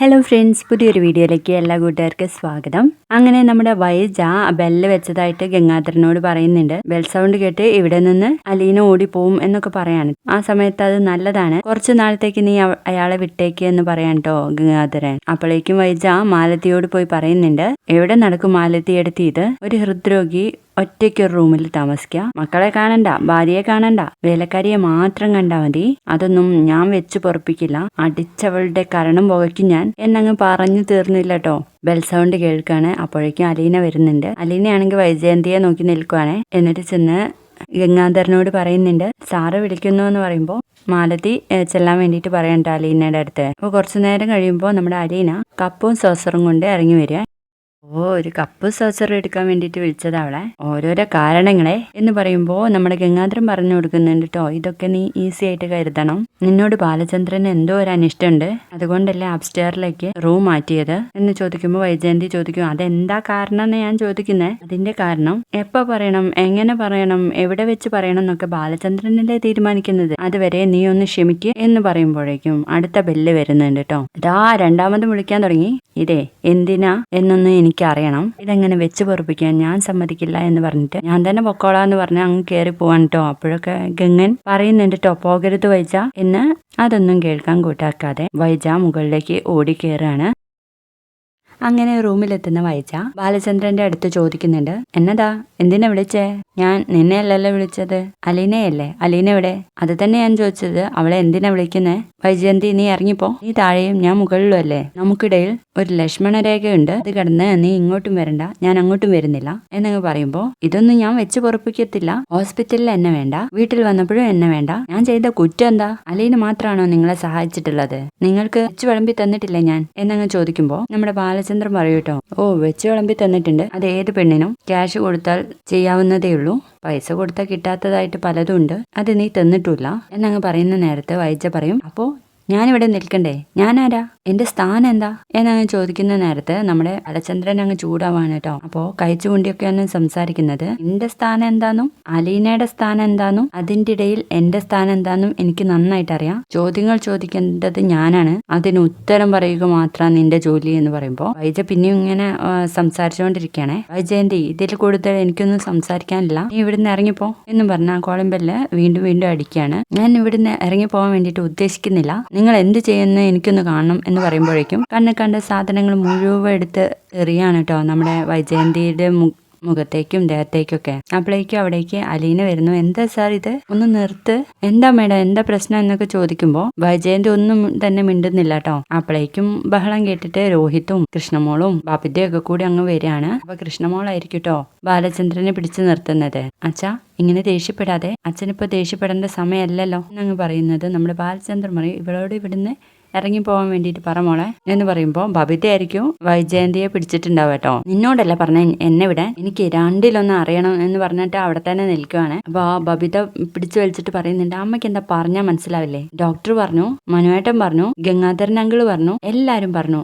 Hello friends പുതിയൊരു വീഡിയോയിലേക്ക് എല്ലാ കൂട്ടുകാർക്കും സ്വാഗതം. അങ്ങനെ നമ്മുടെ വൈജ ബെല്ല് വെച്ചതായിട്ട് ഗംഗാധരനോട് പറയുന്നുണ്ട്. ബെൽ സൗണ്ട് കേട്ട് ഇവിടെ നിന്ന് അലീന ഓടിപ്പോവും എന്നൊക്കെ പറയാണ്. ആ സമയത്ത് അത് നല്ലതാണ്. കുറച്ചു നാളത്തേക്ക് നീ അയാളെ വിട്ടേക്ക് എന്ന് പറയാൻ കേട്ടോ ഗംഗാധരൻ. അപ്പോഴേക്കും വൈജ മാലത്തിയോട് പോയി പറയുന്നുണ്ട്. എവിടെ നടക്കും മാലത്തി എടുത്തിയത് ഒരു ഹൃദ്രോഗി ഒറ്റയ്ക്ക് ഒരു റൂമിൽ താമസിക്കുക. മക്കളെ കാണണ്ട ഭാര്യയെ കാണണ്ട വേലക്കാരിയെ മാത്രം കണ്ടാൽ മതി. അതൊന്നും ഞാൻ വെച്ച് പൊറപ്പിക്കില്ല. അടിച്ചവളുടെ കരണം പുകയ്ക്കും ഞാൻ. എന്നങ്ങ് പറഞ്ഞു തീർന്നില്ല കേട്ടോ ബെൽ സൗണ്ട് കേൾക്കാണ്. അപ്പോഴേക്കും അലീന വരുന്നുണ്ട്. അലീനയാണെങ്കിൽ വൈജയന്തിയെ നോക്കി നിൽക്കുവാണ്. എന്നിട്ട് ചെന്ന് ഗംഗാധരനോട് പറയുന്നുണ്ട് സാറ് വിളിക്കുന്നു എന്ന് പറയുമ്പോൾ മാലതി ചെല്ലാൻ വേണ്ടിയിട്ട് പറയണ്ട അലീനയുടെ അടുത്ത്. അപ്പോൾ കുറച്ചു നേരം കഴിയുമ്പോൾ നമ്മുടെ അലീന കപ്പും സോസറും കൊണ്ട് ഇറങ്ങി വരിക. ഓ ഒരു കപ്പ് സോസർ എടുക്കാൻ വേണ്ടിയിട്ട് വിളിച്ചതാ അവളെ. ഓരോരോ കാരണങ്ങളെ എന്ന് പറയുമ്പോൾ നമ്മുടെ ഗംഗാധരൻ പറഞ്ഞു കൊടുക്കുന്നുണ്ട് ഇതൊക്കെ നീ ഈസി ആയിട്ട് കരുതണം. നിന്നോട് ബാലചന്ദ്രന് എന്തോ ഒരു അനിഷ്ടമുണ്ട്. അതുകൊണ്ടല്ലേ അപ്സ്റ്റെയറിലേക്ക് റൂം മാറ്റിയത് എന്ന് ചോദിക്കുമ്പോൾ വൈജയന്തി ചോദിക്കും അതെന്താ കാരണം എന്ന് ഞാൻ ചോദിക്കുന്നത് അതിന്റെ കാരണം എപ്പോ പറയണം? എങ്ങനെ പറയണം? എവിടെ വെച്ച് പറയണം? എന്നൊക്കെ ബാലചന്ദ്രനല്ലേ തീരുമാനിക്കുന്നത്. അതുവരെ നീ ഒന്ന് ക്ഷമിക്കുക എന്ന് പറയുമ്പോഴേക്കും അടുത്ത ബെല്ല് വരുന്നുണ്ട് കേട്ടോ ഇതാ രണ്ടാമത് വിളിക്കാൻ തുടങ്ങി. ഇതേ എന്തിനാ എന്നൊന്നും എനിക്ക് അറിയണം ഇതെങ്ങനെ വെച്ച് പൊറപ്പിക്കാൻ ഞാൻ സമ്മതിക്കില്ല എന്ന് പറഞ്ഞിട്ട് ഞാൻ തന്നെ പൊക്കോളാന്ന് പറഞ്ഞ് അങ്ങ് കയറി പോവാൻ കേട്ടോ അപ്പോഴൊക്കെ ഗംഗൻ പറയുന്നുണ്ട് കേട്ടോ പോകരുത് വൈജ എന്ന് അതൊന്നും കേൾക്കാൻ കൂട്ടാക്കാതെ വൈജ മുകളിലേക്ക് ഓടി കയറാണ് അങ്ങനെ റൂമിലെത്തുന്ന വൈജ ബാലചന്ദ്രന്റെ അടുത്ത് ചോദിക്കുന്നുണ്ട് എന്നതാ? എന്തിനാ വിളിച്ചേ? ഞാൻ നിന്നെ അല്ലല്ലോ വിളിച്ചത്. അലീനയല്ലേ? അലീന എവിടെ? അത് തന്നെ ഞാൻ ചോദിച്ചത്. അവളെ എന്തിനാ വിളിക്കുന്നേ? വൈജയന്തി നീ ഇറങ്ങിപ്പോ. നീ താഴെയും ഞാൻ മുകളിലും അല്ലേ? നമുക്കിടയിൽ ഒരു ലക്ഷ്മണ രേഖയുണ്ട് അത് കടന്ന് നീ ഇങ്ങോട്ടും വരണ്ട ഞാൻ അങ്ങോട്ടും വരുന്നില്ല എന്നങ്ങ് പറയുമ്പോ ഇതൊന്നും ഞാൻ വെച്ച് പൊറപ്പിക്കത്തില്ല. ഹോസ്പിറ്റലിൽ എന്നെ വേണ്ട. വീട്ടിൽ വന്നപ്പോഴും എന്നെ വേണ്ട. ഞാൻ ചെയ്ത കുറ്റം എന്താ? അലീന മാത്രമാണോ നിങ്ങളെ സഹായിച്ചിട്ടുള്ളത്? നിങ്ങൾക്ക് വെച്ച് വിളമ്പി തന്നിട്ടില്ലേ ഞാൻ? എന്നങ്ങ് ചോദിക്കുമ്പോ നമ്മുടെ ബാലചന്ദ്രൻ പറയൂട്ടോ ഓ വെച്ച് വിളമ്പി തന്നിട്ടുണ്ട്. അത് ഏത് പെണ്ണിനും ക്യാഷ് കൊടുത്താൽ ചെയ്യാവുന്നതേ ഉള്ളൂ. പൈസ കൊടുത്താൽ കിട്ടാത്തതായിട്ട് പലതും ഉണ്ട് അത് നീ തന്നിട്ടില്ല എന്നങ്ങ് പറയുന്ന നേരത്തെ വൈജ പറയും. അപ്പോ ഞാനിവിടെ നിൽക്കണ്ടേ? ഞാനാരാ? എന്റെ സ്ഥാനം എന്താ? എന്നങ്ങ് ചോദിക്കുന്ന നേരത്ത് നമ്മുടെ അലചന്ദ്രൻ അങ്ങ് ചൂടാവാണ് കേട്ടോ. അപ്പോ കഴിച്ചു കൊണ്ടിയൊക്കെയാണ് സംസാരിക്കുന്നത്. എന്റെ സ്ഥാനം എന്താന്നും അലീനയുടെ സ്ഥാനം എന്താന്നും അതിന്റെ ഇടയിൽ എന്റെ സ്ഥാനം എന്താന്നും എനിക്ക് നന്നായിട്ട് അറിയാം. ചോദ്യങ്ങൾ ചോദിക്കേണ്ടത് ഞാനാണ്. അതിന് ഉത്തരം പറയുക മാത്രമാണ് നിന്റെ ജോലി എന്ന് പറയുമ്പോൾ വൈജ പിന്നെയും ഇങ്ങനെ സംസാരിച്ചുകൊണ്ടിരിക്കുകയാണെ. വൈജയന്തി ഇതിൽ കൂടുതൽ എനിക്കൊന്നും സംസാരിക്കാനില്ല. നീ ഇവിടുന്ന് ഇറങ്ങിപ്പോ. എന്ന് പറഞ്ഞ കോളംബെല്ല് വീണ്ടും വീണ്ടും അടിക്കുകയാണ്. ഞാൻ ഇവിടുന്ന് ഇറങ്ങി പോകാൻ വേണ്ടിയിട്ട് ഉദ്ദേശിക്കുന്നില്ല. നിങ്ങൾ എന്ത് ചെയ്യുന്നു എനിക്കൊന്ന് കാണണം എന്ന് പറയുമ്പോഴേക്കും കണ്ണ് കണ്ട സാധനങ്ങൾ മുഴുവൻ എടുത്ത് എറിയാണ് കേട്ടോ നമ്മുടെ വൈജയന്തിയുടെ മുഖത്തേക്കും ദേഹത്തേക്കൊക്കെ അപ്പോഴേക്കും അവിടേക്ക് അലീന വരുന്നു. എന്താ സാർ ഇത്? ഒന്ന് നിർത്ത്. എന്താ മേഡം? എന്താ പ്രശ്നം എന്നൊക്കെ ചോദിക്കുമ്പോൾ വൈജയന്റെ ഒന്നും തന്നെ മിണ്ടുന്നില്ല കേട്ടോ അപ്പോഴേക്കും ബഹളം കേട്ടിട്ട് രോഹിത്തും കൃഷ്ണമോളും ബാപ്പിന്റെയും ഒക്കെ കൂടി അങ്ങ് വരികയാണ്. അപ്പൊ കൃഷ്ണമോളായിരിക്കും കേട്ടോ ബാലചന്ദ്രനെ പിടിച്ചു നിർത്തുന്നത്. അച്ഛാ ഇങ്ങനെ ദേഷ്യപ്പെടാതെ? അച്ഛനിപ്പോ ദേഷ്യപ്പെടേണ്ട സമയമല്ലല്ലോ എന്നങ്ങ് പറയുന്നത് നമ്മുടെ ബാലചന്ദ്രൻ പറയും ഇവളോട് ഇവിടുന്ന് ഇറങ്ങി പോകാൻ വേണ്ടിയിട്ട് പറ മോളെ എന്ന് പറയുമ്പോൾ ബബിതയായിരിക്കും വൈജയന്തിയെ പിടിച്ചിട്ടുണ്ടാവും കേട്ടോ. നിന്നോടല്ല പറഞ്ഞ എന്നെ വിടാൻ? എനിക്ക് രണ്ടിലൊന്ന് അറിയണം എന്ന് പറഞ്ഞിട്ട് അവിടെ തന്നെ നിൽക്കുവാണ്. അപ്പൊ ആ ബബിത പിടിച്ചു വലിച്ചിട്ട് പറയുന്നുണ്ട് അമ്മയ്ക്ക് എന്താ പറഞ്ഞാൽ മനസ്സിലാവില്ലേ? ഡോക്ടർ പറഞ്ഞു മനുവേട്ടൻ പറഞ്ഞു ഗംഗാധരൻ അങ്കിൾ പറഞ്ഞു എല്ലാവരും പറഞ്ഞു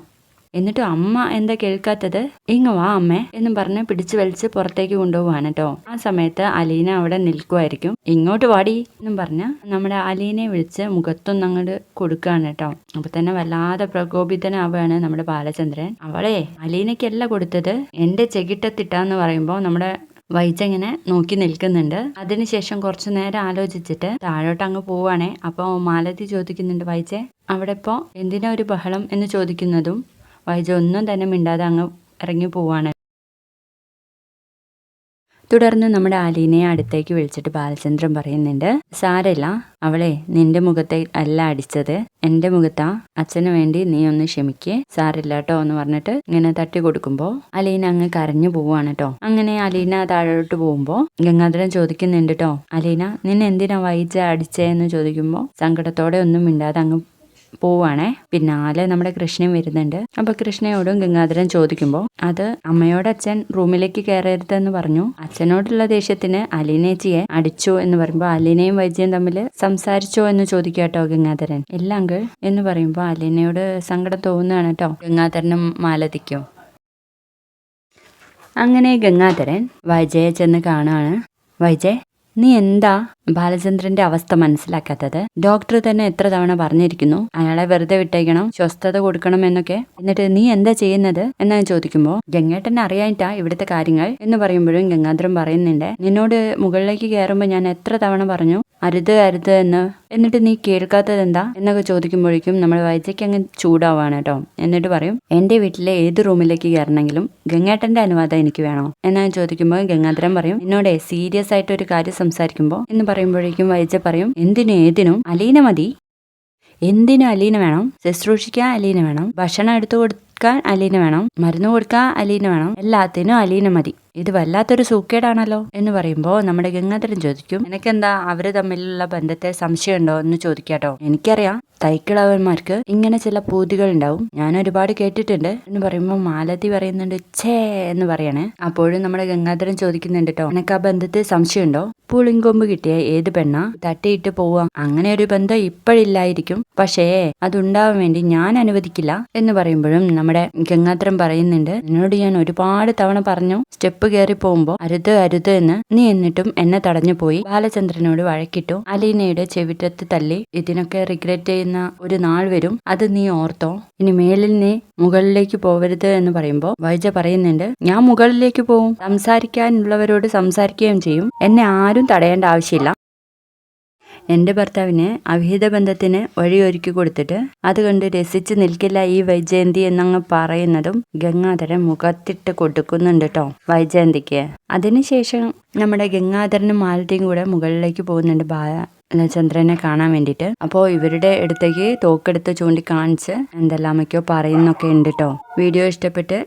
എന്നിട്ട് അമ്മ എന്താ കേൾക്കാത്തത്? ഇങ്ങ വാ അമ്മേ എന്നും പറഞ്ഞ് പിടിച്ചു വലിച്ച് പുറത്തേക്ക് കൊണ്ടുപോവാണ് കേട്ടോ ആ സമയത്ത് അലീന അവിടെ നിൽക്കുമായിരിക്കും ഇങ്ങോട്ട് വാടി എന്നും പറഞ്ഞ് നമ്മുടെ അലീനയെ വിളിച്ച് മുഖത്തൊന്നും അങ്ങോട്ട് കൊടുക്കുകയാണ് കേട്ടോ അപ്പൊ തന്നെ വല്ലാതെ പ്രകോപിതനാവുകയാണ് നമ്മുടെ ബാലചന്ദ്രൻ. അവളെ അലീനയ്ക്കല്ല കൊടുത്തത്. എന്റെ ചെകിട്ടത്തിട്ടാന്ന് പറയുമ്പോൾ നമ്മുടെ വൈജ ഇങ്ങനെ നോക്കി നിൽക്കുന്നുണ്ട്. അതിനുശേഷം കുറച്ചു നേരം ആലോചിച്ചിട്ട് താഴോട്ട് അങ്ങ് പോവാണേ. അപ്പോൾ മാലതി ചോദിക്കുന്നുണ്ട് വൈജെ അവിടെ ഇപ്പോൾ എന്തിനാ ഒരു ബഹളം? എന്ന് ചോദിക്കുന്നതും വൈജ ഒന്നും തന്നെ മിണ്ടാതെ അങ്ങ് ഇറങ്ങി പോവാണ്. തുടർന്ന് നമ്മുടെ അലീനയെ അടുത്തേക്ക് വിളിച്ചിട്ട് ബാലചന്ദ്രൻ പറയുന്നുണ്ട് സാരല്ല അവളെ നിന്റെ മുഖത്തെ അല്ല അടിച്ചത്. എന്റെ മുഖത്താ. അച്ഛന് വേണ്ടി നീ ഒന്ന് ക്ഷമിക്കേ. സാരില്ല കേട്ടോ എന്ന് പറഞ്ഞിട്ട് ഇങ്ങനെ തട്ടി കൊടുക്കുമ്പോ അലീന അങ്ങ് കരഞ്ഞു പോവാണ് കേട്ടോ അങ്ങനെ അലീന താഴോട്ട് പോകുമ്പോ ഗംഗാധരൻ ചോദിക്കുന്നുണ്ട് കേട്ടോ അലീന നിന്നെ എന്തിനാ വൈജ അടിച്ചേ എന്ന് ചോദിക്കുമ്പോ സങ്കടത്തോടെ ഒന്നും മിണ്ടാതെ അങ്ങ് പോവാണേ. പിന്നാലെ നമ്മുടെ കൃഷ്ണൻ വരുന്നുണ്ട്. അപ്പൊ കൃഷ്ണയോടും ഗംഗാധരൻ ചോദിക്കുമ്പോൾ അത് അമ്മയോട് അച്ഛൻ റൂമിലേക്ക് കയറരുതെന്ന് പറഞ്ഞു. അച്ഛനോടുള്ള ദേഷ്യത്തിന് അലീനേച്ചിയെ അടിച്ചു എന്ന് പറയുമ്പോൾ അലീനയും വൈദ്യയും തമ്മിൽ സംസാരിച്ചോ എന്ന് ചോദിക്കാട്ടോ ഗംഗാധരൻ. അങ്കിൾ എന്ന് പറയുമ്പോൾ അലീനയോട് സങ്കടം തോന്നുകയാണ് കേട്ടോ. ഗംഗാധരനും മാലതിക്കും. അങ്ങനെ ഗംഗാധരൻ വൈജയെ ചെന്ന് കാണാണ് വൈജയ് നീ എന്താ ബാലചന്ദ്രന്റെ അവസ്ഥ മനസ്സിലാക്കാത്തത്? ഡോക്ടർ തന്നെ എത്ര തവണ പറഞ്ഞിരിക്കുന്നു അയാളെ വെറുതെ വിട്ടേക്കണം സ്വസ്ഥത കൊടുക്കണം എന്നൊക്കെ? എന്നിട്ട് നീ എന്താ ചെയ്യുന്നത്? എന്ന് ചോദിക്കുമ്പോൾ ഗംഗേട്ടൻ അറിയാനിട്ടാ ഇവിടുത്തെ കാര്യങ്ങൾ എന്ന് പറയുമ്പോഴും ഗംഗാധരൻ പറയുന്നുണ്ട്. നിന്നോട് മുകളിലേക്ക് കയറുമ്പോൾ ഞാൻ എത്ര തവണ പറഞ്ഞു അരുത് അരുത് എന്ന്. എന്നിട്ട് നീ കേൾക്കാത്തത് എന്താ എന്നൊക്കെ ചോദിക്കുമ്പോഴേക്കും നമ്മൾ വൈദ്യക്ക് അങ്ങ് ചൂടാവാണ് കേട്ടോ. എന്നിട്ട് പറയും എന്റെ വീട്ടിലെ ഏത് റൂമിലേക്ക് കയറണമെങ്കിലും ഗംഗാട്ടന്റെ അനുവാദം എനിക്ക് വേണോ? എന്ന് ചോദിക്കുമ്പോൾ ഗംഗാധരൻ പറയും എന്നോട് സീരിയസ് ആയിട്ട് ഒരു കാര്യം സംസാരിക്കുമ്പോൾ? എന്ന് പറയുമ്പോഴേക്കും വൈദ്യ പറയും എന്തിനും ഏതിനും? അലീന മതി. എന്തിനും അലീന വേണം? ശുശ്രൂഷിക്കാൻ അലീന വേണം. ഭക്ഷണം എടുത്തു കൊടുക്കാൻ അലീന വേണം. മരുന്ന് കൊടുക്കാൻ അലീന വേണം. എല്ലാത്തിനും അലീന മതി. ഇത് വല്ലാത്തൊരു സൂക്കേടാണല്ലോ എന്ന് പറയുമ്പോൾ നമ്മുടെ ഗംഗാധരൻ ചോദിക്കും നിനക്കെന്താ അവർ തമ്മിലുള്ള ബന്ധത്തെ സംശയമുണ്ടോ എന്ന് ചോദിക്കാട്ടോ. എനിക്കറിയാം തൈക്കിളവന്മാർക്ക് ഇങ്ങനെ ചില പൂതികൾ ഉണ്ടാവും ഞാൻ ഒരുപാട് കേട്ടിട്ടുണ്ട്. എന്ന് പറയുമ്പോൾ മാലതി പറയുന്നുണ്ട് ഛേ എന്ന് പറയണേ. അപ്പോഴും നമ്മുടെ ഗംഗാധരൻ ചോദിക്കുന്നുണ്ട് കേട്ടോ നിനക്ക് ആ ബന്ധത്തിൽ സംശയമുണ്ടോ? പുളിങ്കൊമ്പ് കിട്ടിയ ഏത് പെണ്ണ? തട്ടിയിട്ട് പോവാം. അങ്ങനെ ഒരു ബന്ധം ഇപ്പോഴില്ലായിരിക്കും. പക്ഷേ അതുണ്ടാവാൻ വേണ്ടി ഞാൻ അനുവദിക്കില്ല. എന്ന് പറയുമ്പോഴും നമ്മുടെ ഗംഗാധരൻ പറയുന്നുണ്ട് നിന്നോട് ഞാൻ ഒരുപാട് തവണ പറഞ്ഞു സ്റ്റെപ്പ് കയറി പോകുമ്പോ അരുത് അരുത് എന്ന് നീ എന്നിട്ടും എന്നെ തടഞ്ഞു പോയി. ബാലചന്ദ്രനോട് വഴക്കിട്ടു. അലീനയുടെ ചെവിറ്റത്ത് തല്ലി ഇതിനൊക്കെ റിഗ്രറ്റ് ചെയ്യുന്ന ഒരു നാൾ വരും. അത് നീ ഓർത്തോ. ഇനി മേലിൽ നീ മുകളിലേക്ക് പോവരുത് എന്ന് പറയുമ്പോൾ വൈജ പറയുന്നുണ്ട് ഞാൻ മുകളിലേക്ക് പോവും. സംസാരിക്കാനുള്ളവരോട് സംസാരിക്കുകയും ചെയ്യും. എന്നെ ആരും തടയേണ്ട ആവശ്യമില്ല. എന്റെ ഭർത്താവിന് അവിഹിത ബന്ധത്തിന് വഴിയൊരുക്കി കൊടുത്തിട്ട് അത് കണ്ട് രസിച്ച് നിൽക്കില്ല ഈ വൈജയന്തി എന്നങ്ങ് പറയുന്നതും ഗംഗാധരൻ മുഖത്തിട്ട് കൊടുക്കുന്നുണ്ട് കേട്ടോ വൈജയന്തിക്ക്. അതിനുശേഷം നമ്മുടെ ഗംഗാധരനും മാലതിയും കൂടെ മുകളിലേക്ക് പോകുന്നുണ്ട് ബാല ചന്ദ്രനെ കാണാൻ വേണ്ടിയിട്ട്. അപ്പോൾ ഇവരുടെ അടുത്തേക്ക് തോക്കെടുത്ത് ചൂണ്ടിക്കാണിച്ച് എന്തെല്ലാമൊക്കെയോ പറയുന്നൊക്കെ ഉണ്ട് കേട്ടോ വീഡിയോ ഇഷ്ടപ്പെട്ട്